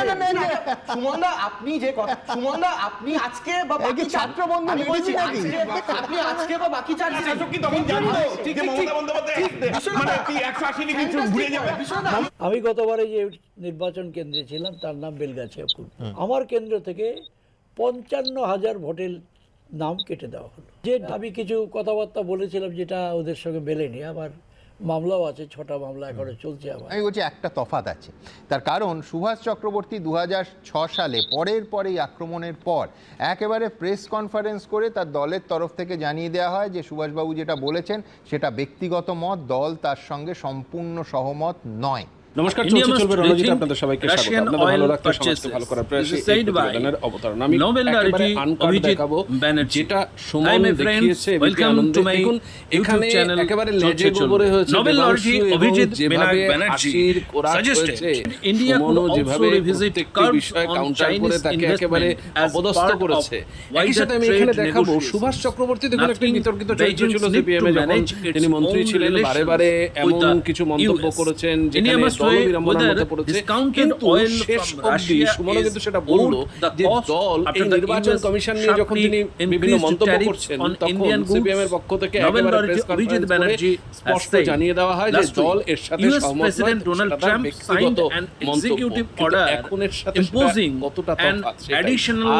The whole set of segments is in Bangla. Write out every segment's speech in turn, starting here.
না না না না সুমনদা আপনি যে কথা সুমনদা আপনি আজকে বা এই বাকি চার- ছাত্রবন্ধু আমি আপনি আজকে বা বাকি চার আসবে? বিষয়টা- মানে বিষয়টা আমি গতবারে যে নির্বাচন কেন্দ্রে ছিলাম তার নাম বেলগাছিয়াপুর আমার কেন্দ্র থেকে পঞ্চান্ন হাজার ভোটের নাম কেটে দেওয়া হলো। যে আমি কিছু কথাবার্তা বলেছিলাম যেটা ওদের সঙ্গে মেলেনি আমার মামলাও আছে, ছটা মামলা এখনও চলছে আমার। আমি বলছি একটা তফাত আছে। তার কারণ সুভাষ চক্রবর্তী দু সালে, পরের পরেই আক্রমণের পর একেবারে প্রেস কনফারেন্স করে তার দলের তরফ থেকে জানিয়ে দেওয়া হয় যে, সুভাষবাবু যেটা বলেছেন সেটা ব্যক্তিগত মত, দল তার সঙ্গে সম্পূর্ণ সহমত নয়। নমস্কার চলছে চলবে রণজিৎ আপনাদের সবাইকে স্বাগত। আপনাদের ভালো রাখতে সমাজকে ভালো করার প্রয়াসে এই প্রতিবেদনের অবতারণ। আমি একেবারে দেখাবো যেটা friends. দেখিয়েছে এখানে একেবারে লেজে গোবরে হয়েছে দেবাংশু অভিজিৎ যেভাবে suggested হয়েছে could also যেভাবে প্রত্যেকটি curbs কাউন্টার করে তাকে একেবারে অপদস্থ করেছে। একই সাথে আমি এখানে দেখাবো সুভাষ চক্রবর্তী দেখুন একটা বিতর্কিত চরিত্র ছিল সিপিএম যখন তিনি মন্ত্রী ছিলেন বারে বারে এমন কিছু মন্তব্য করেছেন যেখানে discounted কিন্তু oil শেষ অবধি is কিন্তু সেটা বলল যে দল এই নির্বাচন কমিশন নিয়ে যখন তিনি বিভিন্ন মন্তব্য করছেন তখন সিপিএম এর পক্ষ থেকে একেবারে প্রেস কনফারেন্স ব্যানার্জি স্পষ্ট জানিয়ে দেওয়া হয় যে দল এর সাথে সহমত ব্যক্তিগত signed an মন্তব্য executive কিন্তু order এখন এর সাথে imposing কতটা তফাৎ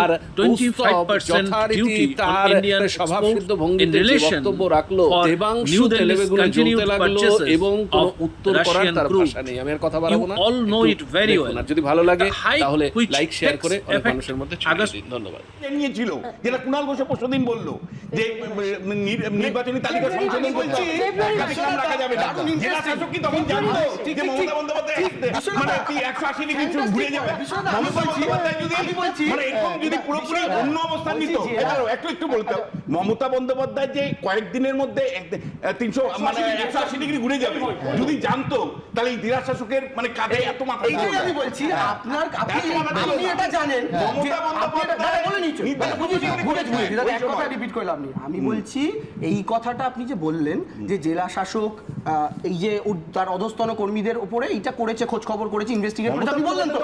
আর 25% কৌস্তব যথারীতি duty on তার Indian স্বভাবসিদ্ধ exports ভঙ্গিতে বক্তব্য রাখল দেবাংশু তেলেবেগুনে জ্বলতে লাগল এবং কোনো উত্তর করার তার. ভাষা নেই আর কথা বাড়াবো না। all know একটু it very দেখুন। well. আর যদি ভালো লাগে তাহলে লাইক শেয়ার করে অনেক মানুষের মধ্যে ছড়িয়ে ধন্যবাদ। নিয়েছিল যেটা কুণাল ঘোষ পরশুদিন বলল যে নির্বাচনী তালিকা সংশোধন করতে নাম রাখা যাবে না। জেলা শাসক কি তখন জানতো যে মমতা বন্দ্যোপাধ্যায় মানে কি একশো আশি ডিগ্রি চুপ ঘুরে যাবে। মমতা বন্দ্যোপাধ্যায় যদি মানে এরকম যদি পুরোপুরি অন্য অবস্থান নিত একটু একটু বলতে হবে। মমতা বন্দ্যোপাধ্যায় যে কয়েকদিনের মধ্যে তিনশো মানে একশো আশি ডিগ্রি ঘুরে যাবে। যদি জানতো তাহলে এই দিরা শাসকের মানে কাঁধে এত মাথা এইটাই আমি বলছি আপনার আপনি আপনি এটা জানেন মমতা বলে এক কথা রিপিট করলাম আমি বলছি এই কথাটা আপনি যে বললেন যে জেলা শাসক এই যে তার অধস্তন কর্মীদের উপরে এইটা করেছে খোঁজ খবর করেছে ইনভেস্টিগেট করেছে। আপনি বললেন তো।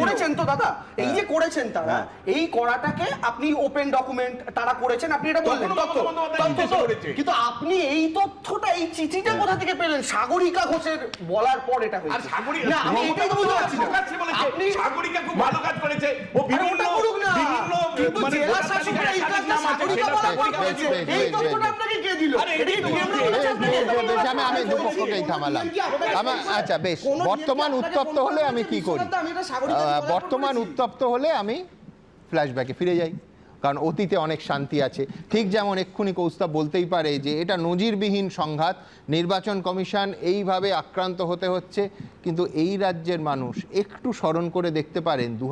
করেছেন তো দাদা এই যে করেছেন তারা এই করাটাকে আপনি ওপেন ডকুমেন্ট তারা করেছেন আপনি এটা বললেন। তথ্য। কিন্তু আপনি এই তথ্যটা এই চিঠিটা কোথা থেকে পেলেন? সাগরিকা ঘোষের বলার পর এটা হয়েছে। না আমি এটাই তো বুঝতে পারছি না। আপনি সাগরিকা খুব ভালো কাজ করেছে। ও বিভিন্ন ওটা করুক না। বিভিন্ন মানে জেলা শাসকের এই কাজটা সাগরিকা বলার পর করেছে। এই তথ্যটা আপনাকে আমি আমি বলছি, দুপক্ষকেই থামালাম আমার আচ্ছা বেশ বর্তমান উত্তপ্ত হলে আমি কি করি বর্তমান উত্তপ্ত হলে আমি ফ্ল্যাশব্যাকে ফিরে যাই কারণ অতীতে অনেক শান্তি আছে। ঠিক যেমন এক্ষুনি কৌস্তব বলতেই পারে যে এটা নজিরবিহীন সংঘাত, নির্বাচন কমিশন এইভাবে আক্রান্ত হতে হচ্ছে, কিন্তু এই রাজ্যের মানুষ একটু স্মরণ করে দেখতে পারেন দু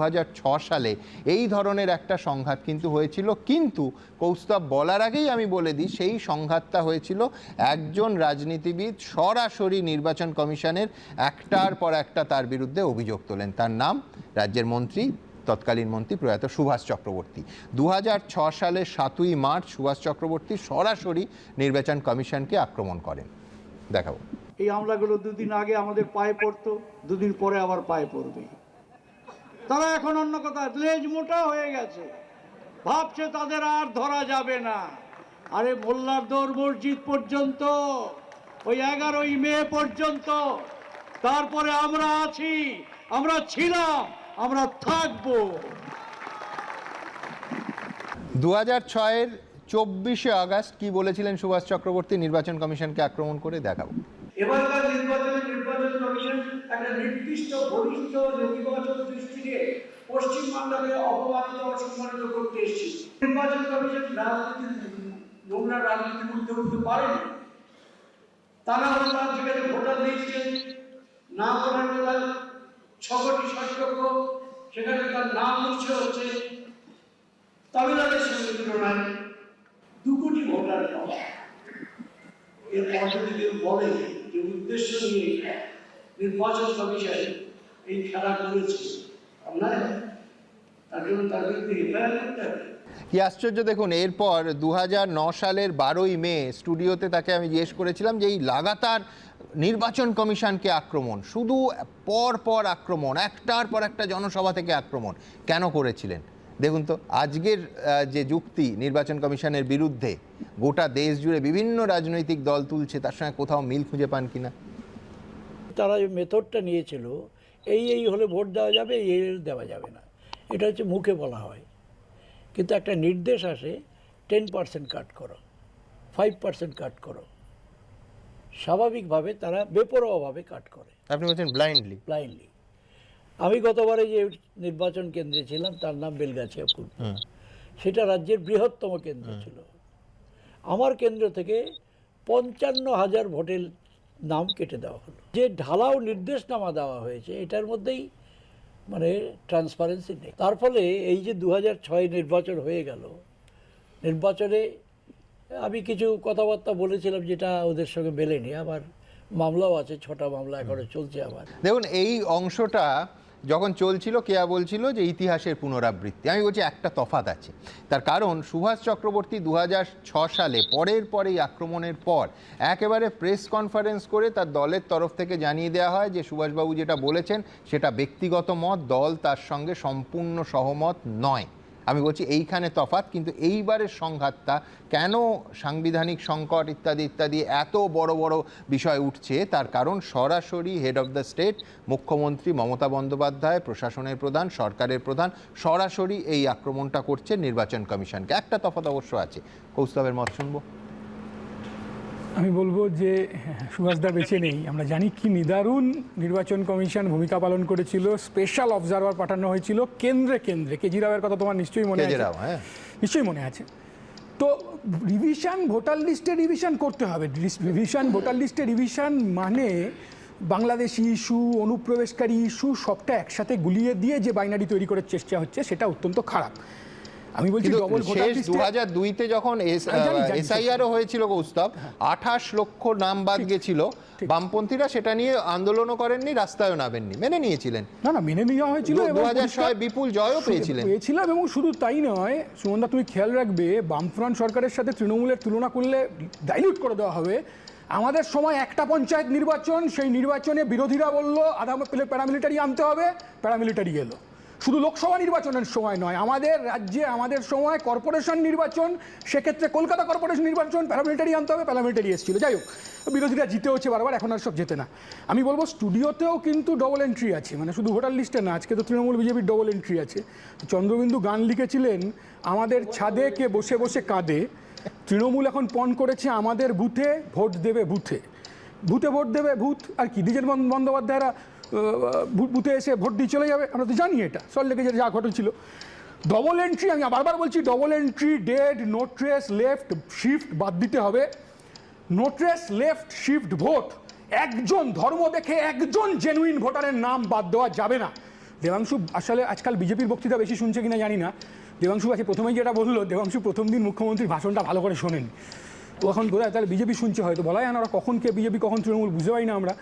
সালে এই ধরনের একটা সংঘাত কিন্তু হয়েছিল। কিন্তু কৌস্তব বলার আগেই আমি বলে দিই, সেই সংঘাতটা হয়েছিল একজন রাজনীতিবিদ সরাসরি নির্বাচন কমিশনের একটার পর একটা তার বিরুদ্ধে অভিযোগ তোলেন। তার নাম রাজ্যের মন্ত্রী তৎকালীন মন্ত্রী প্রয়াত সুভাষ চক্রবর্তী। দু সালের সাতই মার্চ সুভাষ চক্রবর্তী সরাসরি নির্বাচন কমিশনকে আক্রমণ করেন। দেখাবো। এই হামলাগুলো দুদিন আগে আমাদের পায়ে পড়তো, দুদিন পরে আবার পায়ে পড়বে। তারা এখন অন্য কথা, লেজ মোটা হয়ে গেছে। ভাবছে তাদের আর ধরা যাবে না। আরে মোল্লার দৌড় মসজিদ পর্যন্ত, ওই এগারোই মে পর্যন্ত। তারপরে আমরা আছি, আমরা ছিলাম। আমরা থাকব। দু হাজার ছয়ের চব্বিশে আগস্ট কি বলেছিলেন সুভাষ চক্রবর্তী? নির্বাচন কমিশনকে আক্রমণ করে দেখাবো। এবারকার নির্বাচনে নির্বাচন কমিশন একটা নির্দিষ্ট ঘনিষ্ঠ নেতিবাচক দৃষ্টিকে পশ্চিমবাংলাকে অপমানিত অসম্মানিত করতে এসেছে। নির্বাচন কমিশন রাজনীতি নোংরা রাজনীতি করতে উঠতে পারেনি। তারা হলো তার যেখানে ভোটার লিস্টে না করার ছটি ষষ্ঠক্ষ সেখানে তার নাম উঠছে হচ্ছে তামিলনাড়ুর সঙ্গে তুলনায় দু কোটি ভোটার এর বলে যে উদ্দেশ্য নিয়ে নির্বাচন কমিশন এই খেলা করেছে। তার জন্য তার বিরুদ্ধে করতে হবে। কি আশ্চর্য দেখুন, এরপর দু সালের বারোই মে স্টুডিওতে তাকে আমি জিজ্ঞেস করেছিলাম যে এই লাগাতার নির্বাচন কমিশনকে আক্রমণ, শুধু পর পর আক্রমণ, একটার পর একটা জনসভা থেকে আক্রমণ কেন করেছিলেন? দেখুন তো, আজকের যে যুক্তি নির্বাচন কমিশনের বিরুদ্ধে, গোটা দেশ জুড়ে বিভিন্ন রাজনৈতিক দল তুলছে, তার সঙ্গে কোথাও মিল খুঁজে পান কিনা? তারা যে মেথডটা নিয়েছিল, এই এই হলে ভোট দেওয়া যাবে, এই দেওয়া যাবে না। এটা হচ্ছে মুখে বলা হয়। কিন্তু একটা নির্দেশ আসে টেন পার্সেন্ট কাট করো ফাইভ পার্সেন্ট কাট করো। স্বাভাবিকভাবে তারা বেপরোয়াভাবে কাট করে। আপনি বলছেন ব্লাইন্ডলি ব্লাইন্ডলি আমি গতবারে যে নির্বাচন কেন্দ্রে ছিলাম তার নাম বেলগাছিয়াপুর সেটা রাজ্যের বৃহত্তম কেন্দ্র ছিল। আমার কেন্দ্র থেকে পঞ্চান্ন হাজার ভোটের নাম কেটে দেওয়া হলো। যে ঢালাও নির্দেশনামা দেওয়া হয়েছে এটার মধ্যেই মানে ট্রান্সপারেন্সি নেই। তার ফলে এই যে দু হাজার ছয় নির্বাচন হয়ে গেল নির্বাচনে আমি কিছু কথাবার্তা বলেছিলাম যেটা ওদের সঙ্গে মেলেনি। আবার মামলাও আছে ছটা মামলা এখনও চলছে আমার। দেখুন এই অংশটা যখন চলছিল কেয়া বলছিল যে ইতিহাসের পুনরাবৃত্তি। আমি বলছি একটা তফাত আছে। তার কারণ সুভাষ চক্রবর্তী দু সালে পরের পরেই আক্রমণের পর একেবারে প্রেস কনফারেন্স করে তার দলের তরফ থেকে জানিয়ে দেওয়া হয় যে সুভাষবাবু যেটা বলেছেন সেটা ব্যক্তিগত মত দল তার সঙ্গে সম্পূর্ণ সহমত নয়। আমি বলছি এইখানে তফাত কিন্তু এইবারের সংঘাতটা কেন সাংবিধানিক সংকট ইত্যাদি ইত্যাদি এত বড় বড় বিষয় উঠছে, তার কারণ সরাসরি হেড অফ দ্য স্টেট মুখ্যমন্ত্রী মমতা বন্দ্যোপাধ্যায়, প্রশাসনের প্রধান, সরকারের প্রধান, সরাসরি এই আক্রমণটা করছে নির্বাচন কমিশনকে। একটা তফাত অবশ্য আছে। কৌস্তবের মত শুনব। আমি বলব যে সুভাষদা বেছে নেই। আমরা জানি কি নিদারুণ নির্বাচন কমিশন ভূমিকা পালন করেছিল স্পেশাল অবজারভার পাঠানো হয়েছিল কেন্দ্রে কেন্দ্রে। কেজরিওয়ালের কথা তোমার নিশ্চয়ই মনে আছে? হ্যাঁ। নিশ্চয়ই মনে আছে। তো রিভিশন ভোটার লিস্টে রিভিশন করতে হবে। রিভিশন ভোটার লিস্টে রিভিশন মানে বাংলাদেশি ইস্যু অনুপ্রবেশকারী ইস্যু সবটা একসাথে গুলিয়ে দিয়ে যে বাইনারি তৈরি করার চেষ্টা হচ্ছে সেটা অত্যন্ত খারাপ। আমি বলছি ডবল শেষ দু হাজার দুইতে যখন। এসআইআরও হয়েছিল কৌস্তব আঠাশ লক্ষ নাম বাদ গেছিল। বামপন্থীরা সেটা নিয়ে আন্দোলনও করেননি রাস্তায়ও নামেননি মেনে নিয়েছিলেন। না না মেনে নেওয়া হয়েছিল দু- এবং 2006 পরিষ্কার- বিপুল জয়ও পেয়েছিলেন। পেয়েছিলাম এবং শুধু তাই নয় সুমনদা তুমি খেয়াল রাখবে বামফ্রন্ট সরকারের সাথে তৃণমূলের তুলনা করলে ডাইলিউট করে দেওয়া হবে। আমাদের সময় একটা পঞ্চায়েত নির্বাচন সেই নির্বাচনে বিরোধীরা বলল আধা প্যারামিলিটারি আনতে হবে প্যারামিলিটারি এলো। শুধু লোকসভা নির্বাচনের সময় নয়, আমাদের রাজ্যে, আমাদের সময় কর্পোরেশন নির্বাচন, সেক্ষেত্রে কলকাতা কর্পোরেশন নির্বাচন, প্যারামিলিটারি আনতে হবে, প্যারামিলিটারি এসেছিল। যাই হোক, বিরোধীরা জিতে হচ্ছে বারবার, এখন আর সব যেতে না। আমি বলব, স্টুডিওতেও কিন্তু ডবল এন্ট্রি আছে মানে শুধু ভোটার লিস্টে না, আজকে তো তৃণমূল বিজেপির ডবল এন্ট্রি আছে। চন্দ্রবিন্দু গান লিখেছিলেন, আমাদের ছাদে কে বসে বসে কাঁদে। তৃণমূল এখন পণ করেছে, আমাদের বুথে ভোট দেবে বুথে। ভূতে ভোট দেবে ভূত আর কি? দ্বিজেন বন্দ্যোপাধ্যায়রা বুথে এসে ভোট দিয়ে চলে যাবে, আমরা তো জানি এটা। সল্লেকে যে যা ঘটেছিল। ডবল এন্ট্রি আমি বারবার বলছি double entry dead no trace left shift বাদ দিতে হবে। No trace left shift vote একজন ধর্ম দেখে একজন জেনুইন ভোটারের নাম বাদ দেওয়া যাবে না। দেবাংশু, আসলে আজকাল বিজেপির বক্তৃতা বেশি শুনছে কিনা জানি না। দেবাংশু আছে প্রথমেই যেটা বলল, দেবাংশু প্রথম দিন মুখ্যমন্ত্রীর ভাষণটা ভালো করে শোনেন এখন বোধ হয় তাহলে বিজেপি শুনছে হয়তো বলা যায় না ওরা কখন কে বিজেপি, কখন তৃণমূল, বুঝতে পারি না আমরা।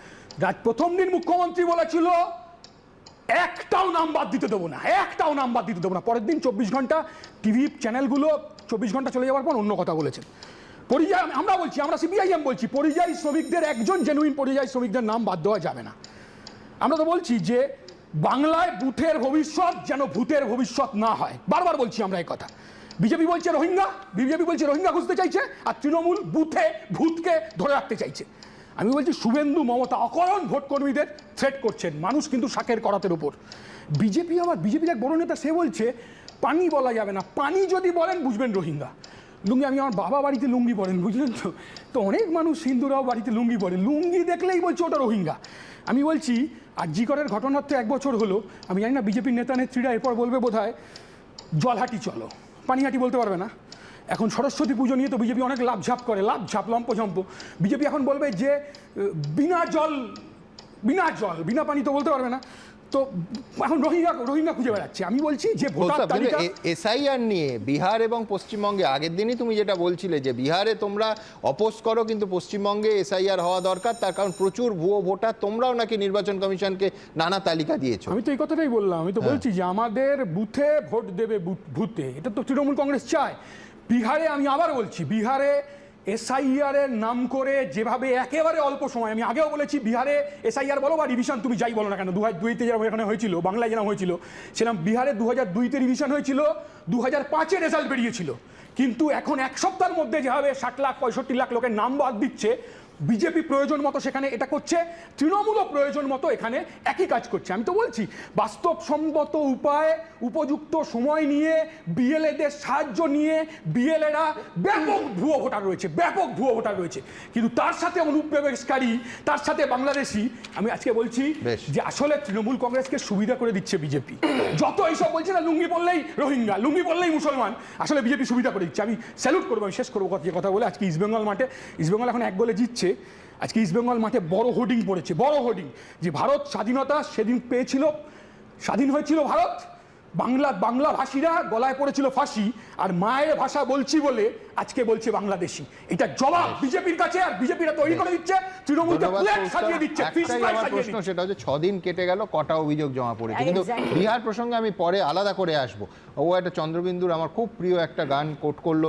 রাত প্রথম দিন মুখ্যমন্ত্রী বলেছিল, একটাও নাম বাদ দিতে দেবো না, একটাও নাম বাদ দিতে দেবো না। পরের দিন চব্বিশ ঘণ্টা টিভি চ্যানেলগুলো চব্বিশ ঘণ্টা চলে যাওয়ার পর অন্য কথা বলেছেন। পরিযায়ী, আমরা বলছি, আমরা সিপিআইএম বলছি, পরিযায়ী শ্রমিকদের, একজন জেনুইন পরিযায়ী শ্রমিকদের নাম বাদ দেওয়া যাবে না। আমরা তো বলছি যে, বাংলায় বুথের ভবিষ্যৎ যেন ভূতের ভবিষ্যৎ না হয়। বারবার বলছি আমরা এই কথা। বিজেপি বলছে রোহিঙ্গা, বিজেপি বলছে রোহিঙ্গা খুঁজতে চাইছে, আর তৃণমূল বুথে ভূতকে ধরে রাখতে চাইছে। আমি বলছি শুভেন্দু মমতা অকরণ ভোট কর্মীদের থ্রেট করছেন, মানুষ কিন্তু শাকের করাতের উপর। বিজেপি আবার বিজেপির এক বড় নেতা, সে বলছে, পানি বলা যাবে না, পানি যদি বলেন বুঝবেন রোহিঙ্গা। লুঙ্গি, আমি আমার বাবা বাড়িতে লুঙ্গি পরেন, বুঝলেন তো? তো অনেক মানুষ হিন্দুরাও বাড়িতে লুঙ্গি পরে। লুঙ্গি দেখলেই বলছে ওটা রোহিঙ্গা। আমি বলছি, আর জিকরের ঘটনার তো এক বছর হলো, আমি জানি না বিজেপির নেতা নেত্রীরা এরপর বলবে বোধ হয় জলহাটি চলো। পানিহাটি বলতে পারবে না। এখন সরস্বতী পুজো নিয়ে তো বিজেপি অনেক লাভঝাপ করে লাভঝাপ লম্পঝম্প। বিজেপি এখন বলবে যে বিনা জল বিনা জল বিনা পানি তো বলতে পারবে না। তো এখন রোহিঙ্গা রোহিঙ্গা খুঁজে বেড়াচ্ছে। আমি বলছি যে ভোটার তালিকা এসআইআর নিয়ে বিহার এবং পশ্চিমবঙ্গে আগের দিনই তুমি যেটা বলছিলে যে বিহারে তোমরা অপোজ করো কিন্তু পশ্চিমবঙ্গে এসআইআর হওয়া দরকার। তার কারণ প্রচুর ভুয়ো ভোটার তোমরাও নাকি নির্বাচন কমিশনকে নানা তালিকা দিয়েছ। আমি তো এই কথাটাই বললাম। আমি তো বলছি যে আমাদের বুথে ভোট দেবে বুথ- ভূতে। এটা তো তৃণমূল কংগ্রেস চায়। বিহারে আমি আবার বলছি, বিহারে এসআইআর এর নাম করে যেভাবে একেবারে অল্প সময়, আমি আগেও বলেছি, বিহারে এসআইআর বলো বা রিভিশন তুমি যাই বলো না কেন দু হাজার দুইতে যেরকম এখানে হয়েছিল, বাংলায় যেরকম হয়েছিল, সেরকম বিহারে দু হাজার দুইতে রিভিশন হয়েছিল দু হাজার পাঁচে রেজাল্ট বেরিয়েছিল। কিন্তু এখন এক সপ্তাহের মধ্যে যেভাবে ষাট লাখ, পঁয়ষট্টি লাখ লোকের নাম বাদ দিচ্ছে বিজেপি প্রয়োজন মতো সেখানে এটা করছে তৃণমূলও প্রয়োজন মতো এখানে একই কাজ করছে। আমি তো বলছি বাস্তবসম্মত উপায়ে উপযুক্ত সময় নিয়ে বিএলএদের সাহায্য নিয়ে বিএলএরা ব্যাপক ভুয়ো ভোটার রয়েছে ব্যাপক ভুয়ো ভোটার রয়েছে। কিন্তু তার সাথে অনুপ্রবেশকারী তার সাথে বাংলাদেশি আমি আজকে বলছি যে আসলে তৃণমূল কংগ্রেসকে সুবিধা করে দিচ্ছে বিজেপি। যত এইসব বলছে না লুঙ্গি পড়লেই রোহিঙ্গা লুঙ্গি পড়লেই মুসলমান আসলে বিজেপি সুবিধা করে দিচ্ছে। আমি স্যালুট করব আমি শেষ করব কথা- যে কথা বলে আজকে ইস্টবেঙ্গল মাঠে। ইস্টবেঙ্গল এখন এক গোলে জিতছে। আজকে ইস্টবেঙ্গল মাঠে বড় হোর্ডিং পড়েছে বড় হোর্ডিং যে ভারত স্বাধীনতা সেদিন পেয়েছিল স্বাধীন হয়েছিল ভারত বাংলা বাংলা ভাষীরা গলায় পড়েছিল ফাঁসি আর মায়ের ভাষা বলছি বলে আজকে বলছে বাংলাদেশি। এটা জবাব বিজেপির কাছে আর বিজেপিরা তৈরি করে দিচ্ছে তৃণমূলকে প্লেট সাজিয়ে দিচ্ছে প্রশ্ন সেটা হচ্ছে ছদিন কেটে গেল কটা অভিযোগ জমা পড়েছে। কিন্তু বিহার প্রসঙ্গে আমি পরে আলাদা করে আসব। ও একটা চন্দ্রবিন্দুর আমার খুব প্রিয় একটা গান কোট করল